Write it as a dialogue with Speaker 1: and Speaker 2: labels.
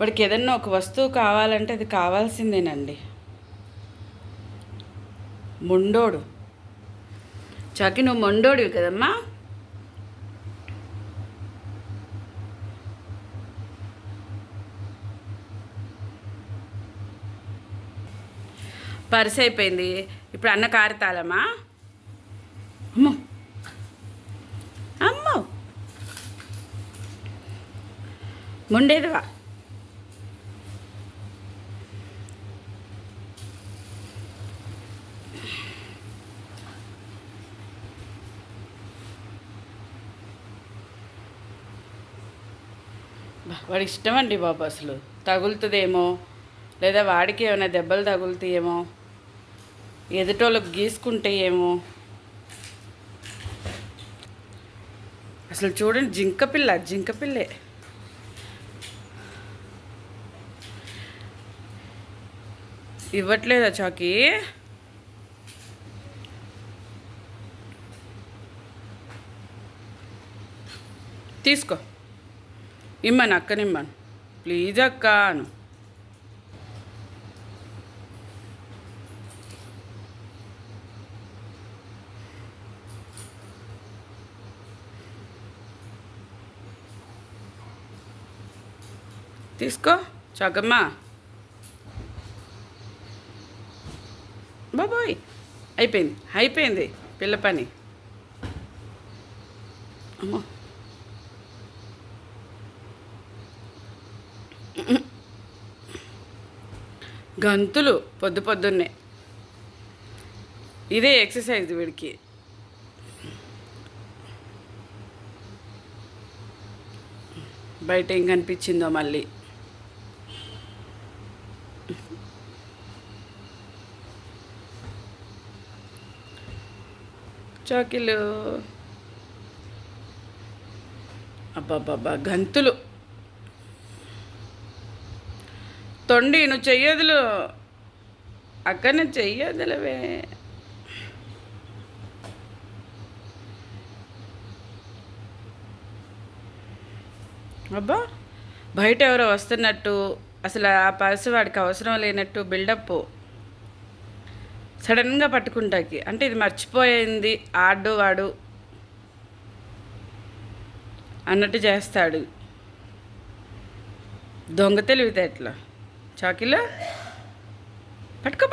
Speaker 1: వాడికి ఏదన్నా ఒక వస్తువు కావాలంటే అది కావాల్సిందేనండి. మొండోడు. చాకి నువ్వు మొండోడివి కదమ్మా? పర్స్ అయిపోయింది. ఇప్పుడు అన్న కారుతాలమ్మా అమ్మో. అమ్మో. ముండేదివా? వాడి ఇష్టం అండి బాబు అసలు. తగులుతుందేమో? లేదా వాడికి ఏమైనా దెబ్బలు తగులుతాయేమో? ఎదుటోళ్ళకి గీసుకుంటే ఏమో అసలు చూడండి జింక పిల్ల జింక పిల్లే. ఇవ్వట్లేదా చాకీ? తీసుకో. ఇమ్మను అక్కనిమ్మను ప్లీజ్ అక్క అను. తీసుకో చక్కమ్మా బాబోయ్ అయిపోయింది అయిపోయింది పిల్ల పని. అమ్మో. గంతులు పొద్దు పొద్దున్నే. ఇదే ఎక్సర్సైజ్ వీడికి. బయట ఏం కనిపించిందో మళ్ళీ. చాకిలు. అబ్బాబ్బాబ్బా గంతులు. తొండి నువ్వు చెయ్యదులు. అక్కడ నేను చెయ్యదులవే. అబ్బా బయట ఎవరో వస్తున్నట్టు అసలు ఆ పర్స్ వాడికి అవసరం లేనట్టు బిల్డప్ సడన్గా పట్టుకుంటాకి. అంటే ఇది మర్చిపోయింది ఆడు వాడు. అన్నట్టు చేస్తాడు. దొంగ తెలివితే छा फटका